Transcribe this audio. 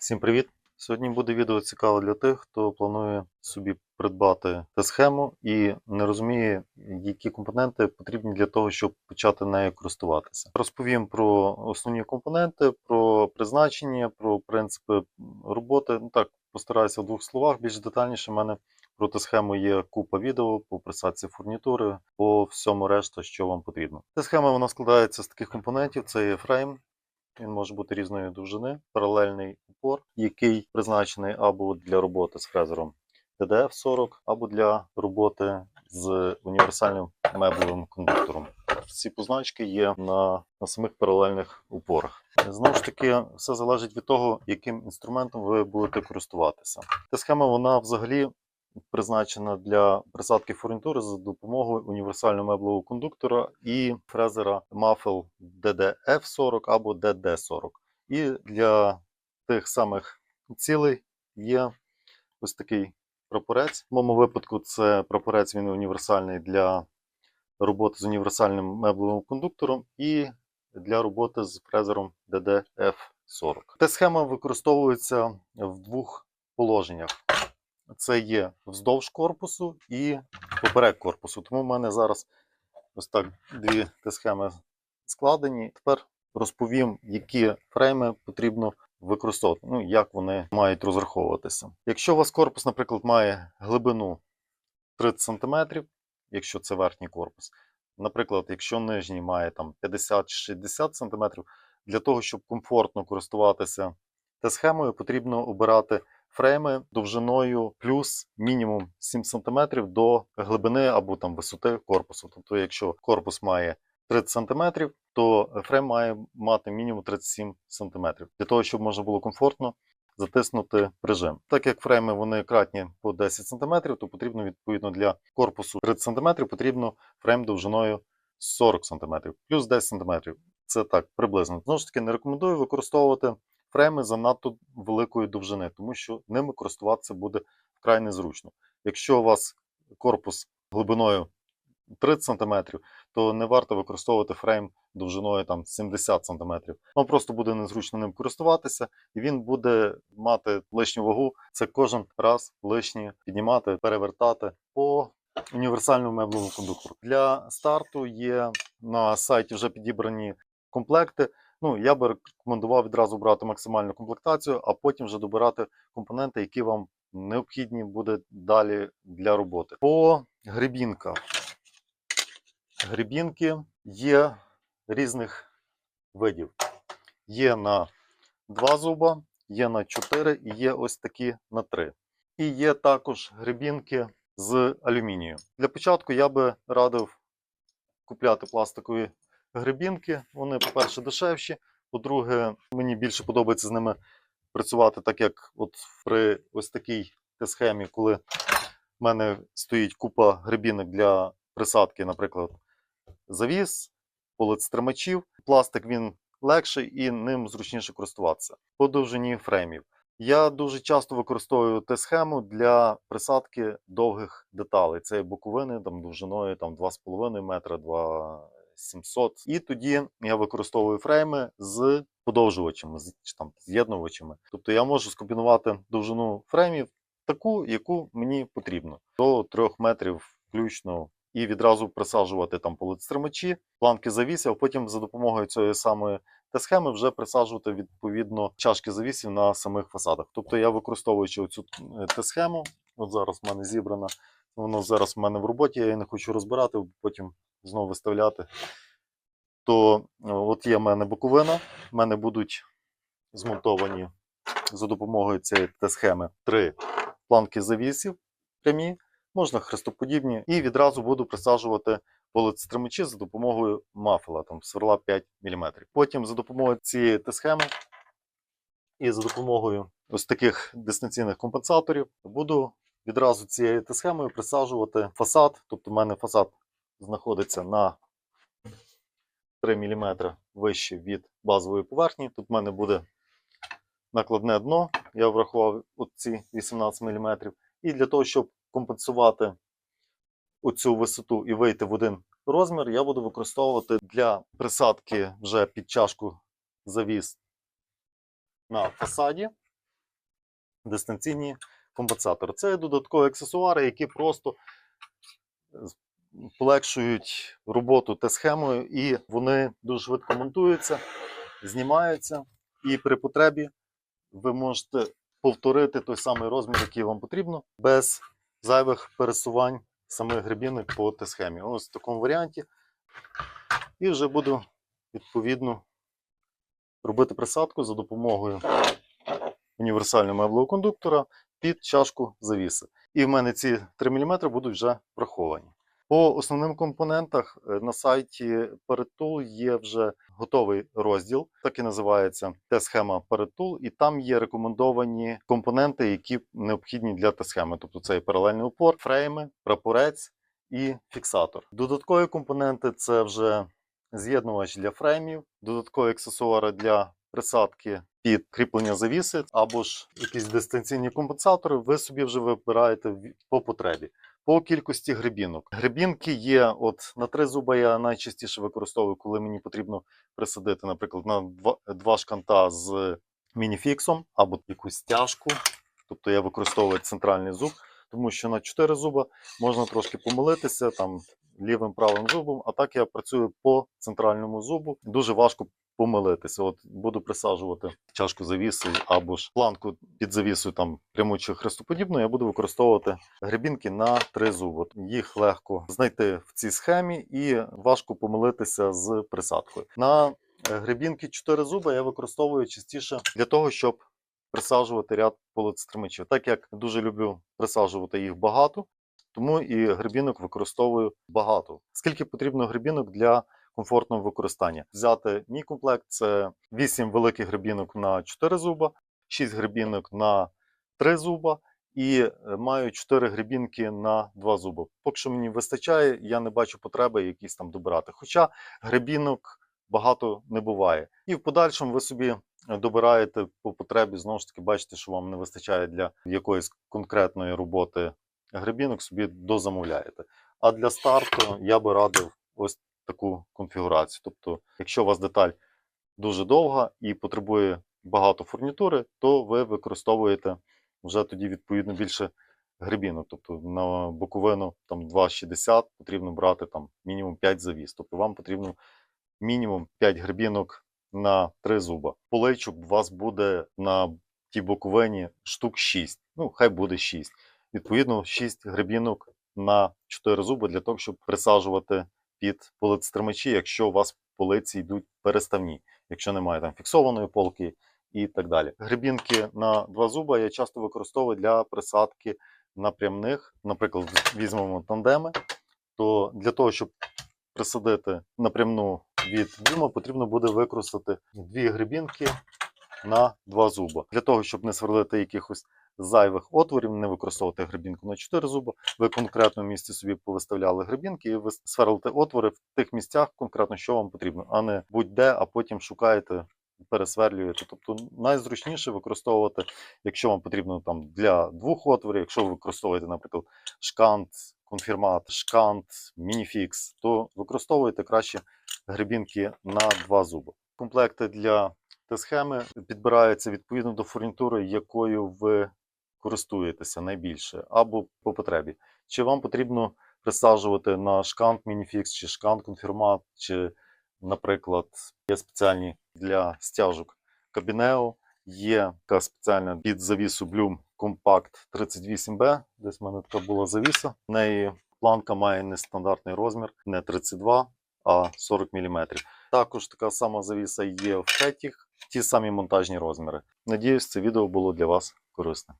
Всім привіт! Сьогодні буде відео цікаве для тих, хто планує собі придбати Т-схему і не розуміє, які компоненти потрібні для того, щоб почати нею користуватися. Розповім про основні компоненти, про призначення, про принципи роботи. Ну так, постараюся в двох словах більш детальніше. У мене про Т-схему є купа відео по присадці фурнітури, по всьому решта, що вам потрібно. Т-схема вона складається з таких компонентів: це є фрейм. Він може бути різної довжини, паралельний упор, який призначений або для роботи з фрезером DDF-40, або для роботи з універсальним меблевим кондуктором. Ці позначки є на, на самих паралельних упорах. Знову ж таки, все залежить від того, яким інструментом ви будете користуватися. Та схема вона взагалі призначена для присадки фурнітури за допомогою універсального меблевого кондуктора і фрезера Muffle DDF40 або DD40. І для тих самих цілей є ось такий прапорець. В моєму випадку це прапорець він універсальний для роботи з універсальним меблевим кондуктором і для роботи з фрезером DDF40. Та схема використовується в двох положеннях це є вздовж корпусу і поперек корпусу. Тому в мене зараз ось так дві схеми складені. Тепер розповім, які фрейми потрібно використовувати, ну як вони мають розраховуватися. Якщо у вас корпус, наприклад, має глибину 30 см, якщо це верхній корпус, наприклад, якщо нижній має 50-60 см, для того, щоб комфортно користуватися Т-схемою, потрібно обирати фрейми довжиною плюс мінімум 7 см до глибини або там висоти корпусу. Тобто, якщо корпус має 30 см, то фрейм має мати мінімум 37 см для того, щоб можна було комфортно затиснути прижим. Так як фрейми вони кратні по 10 см, то потрібно відповідно для корпусу 30 см потрібно фрейм довжиною 40 см плюс 10 см. Це так приблизно. Знову ж таки, не рекомендую використовувати фрейми занадто великої довжини, тому що ними користуватися буде вкрай незручно. Якщо у вас корпус глибиною 30 см, то не варто використовувати фрейм довжиною там, 70 см. Вам просто буде незручно ним користуватися, і він буде мати лишню вагу. Це кожен раз лишнє піднімати, перевертати по універсальному меблевому кондуктору. Для старту є на сайті вже підібрані комплекти. Ну, я би рекомендував відразу брати максимальну комплектацію, а потім вже добирати компоненти, які вам необхідні буде далі для роботи. По грибінках. Грибінки є різних видів. Є на 2 зуба, є на 4 і є ось такі на 3. І є також грибінки з алюмінію. Для початку я би радив купляти пластикові грибінки. Вони, по-перше, дешевші. По-друге, мені більше подобається з ними працювати, так як от при ось такій схемі, коли в мене стоїть купа грибінок для присадки, наприклад, завіс, полицтримачів. Пластик він легший і ним зручніше користуватися. По довжині фреймів. Я дуже часто використовую Т-схему для присадки довгих деталей. Це боковини там, довжиною там, 2,5 метра, 2 700. І тоді я використовую фрейми з подовжувачами, з там з'єднувачами. Тобто я можу скомбінувати довжину фреймів таку, яку мені потрібно, до 3 метрів включно. І відразу присаджувати там полицтримачі, планки завісів, потім за допомогою цієї самої Т-схеми вже присаджувати відповідно чашки завісів на самих фасадах. Тобто я використовуючи цю Т-схему, от зараз в мене зібрана, воно зараз в мене в роботі, я її не хочу розбирати, потім знову виставляти. То от є в мене боковина, в мене будуть змонтовані за допомогою цієї Т-схеми три планки завісів прямі, можна хрестоподібні, і відразу буду присаджувати полицетримачі за допомогою мафела, там сверла 5 мм. Потім за допомогою цієї Т-схеми і за допомогою ось таких дистанційних компенсаторів буду відразу цією Т-схемою присаджувати фасад. Тобто, в мене фасад знаходиться на 3 мм вище від базової поверхні. Тут в мене буде накладне дно, я врахував ці 18 мм. І для того, щоб компенсувати оцю висоту і вийти в один розмір, я буду використовувати для присадки вже під чашку завіс на фасаді. дистанційні компенсатори. Це додаткові аксесуари, які просто полегшують роботу Т-схемою, і вони дуже швидко монтуються, знімаються, і при потребі ви можете повторити той самий розмір, який вам потрібно, без зайвих пересувань самих грибінок по Т-схемі. Ось в такому варіанті. І вже буду відповідно робити присадку за допомогою універсального меблевого кондуктора під чашку завіси. І в мене ці 3 мм будуть вже враховані. По основним компонентах е, на сайті Перетул є вже готовий розділ, так і називається Т-схема Перетул, і там є рекомендовані компоненти, які необхідні для Т-схеми. Тобто це і паралельний упор, фрейми, прапорець і фіксатор. Додаткові компоненти це вже з'єднувач для фреймів, додаткові аксесуари для присадки під кріплення завіси, або ж якісь дистанційні компенсатори. Ви собі вже вибираєте по потребі. По кількості грибінок. Грибінки є от на три зуба я найчастіше використовую, коли мені потрібно присадити, наприклад, на два, два шканта з мініфіксом або якусь тяжку. Тобто я використовую центральний зуб, тому що на 4 зуба можна трошки помилитися там лівим правим зубом, а так я працюю по центральному зубу. Дуже важко помилитися. От буду присаджувати чашку завіси або ж планку під завісою там пряму чи хрестоподібну, я буду використовувати грибінки на три зуби. Їх легко знайти в цій схемі і важко помилитися з присадкою. На е, грибінки 4 зуби я використовую частіше для того, щоб присаджувати ряд полицетримачів. Так як дуже люблю присаджувати їх багато, тому і грибінок використовую багато. Скільки потрібно грибінок для комфортного використання? Взяти мій комплект це 8 великих грибінок на 4 зуба, 6 грибінок на 3 зуба. І е, маю 4 грибінки на 2 зуби. Поки що мені вистачає, я не бачу потреби якісь там добирати. Хоча грибінок багато не буває. І в подальшому ви собі добираєте по потребі, знову ж таки, бачите, що вам не вистачає для якоїсь конкретної роботи грибінок, собі дозамовляєте. А для старту я би радив ось таку конфігурацію. Тобто, якщо у вас деталь дуже довга і потребує багато фурнітури, то ви використовуєте вже тоді відповідно більше грибінок. Тобто на боковину там 2,60 потрібно брати там мінімум 5 завіс. Тобто вам потрібно мінімум 5 грибінок на 3 зуба. Поличок у вас буде на тій боковині штук 6. Ну, хай буде 6. Відповідно, 6 грибінок на 4 зуби для того, щоб присаджувати під полицетримачі, якщо у вас полиці йдуть переставні, якщо немає там фіксованої полки і так далі. Грибінки на 2 зуба я часто використовую для присадки напрямних, наприклад, візьмемо тандеми, то для того, щоб присадити напрямну від дюма, потрібно буде використати дві грибінки на два зуба. Для того, щоб не сверлити якихось зайвих отворів, не використовувати грибінку на 4 зуба, ви в конкретному місці собі повиставляли грибінки і ви сверлите отвори в тих місцях, конкретно що вам потрібно, а не будь-де, а потім шукаєте. Пересверлюєте. Тобто найзручніше використовувати, якщо вам потрібно там для двох отворів, якщо ви використовуєте, наприклад, шкант, конфірмат, шкант, мініфікс, то використовуйте краще грибінки на два зуби. Комплекти для Т-схеми підбираються відповідно до фурнітури, якою ви користуєтеся найбільше, або по потребі. Чи вам потрібно присаджувати на шкант мініфікс, чи шкант конфірмат, чи, наприклад, є спеціальні для стяжок Кабінео, є така спеціальна під завісу Bloom Compact 38B, десь в мене така була завіса. В неї планка має нестандартний розмір, не 32, а 40 мм. Також така сама завіса є в Фетіх, ті самі монтажні розміри. Надіюсь, це відео було для вас корисне.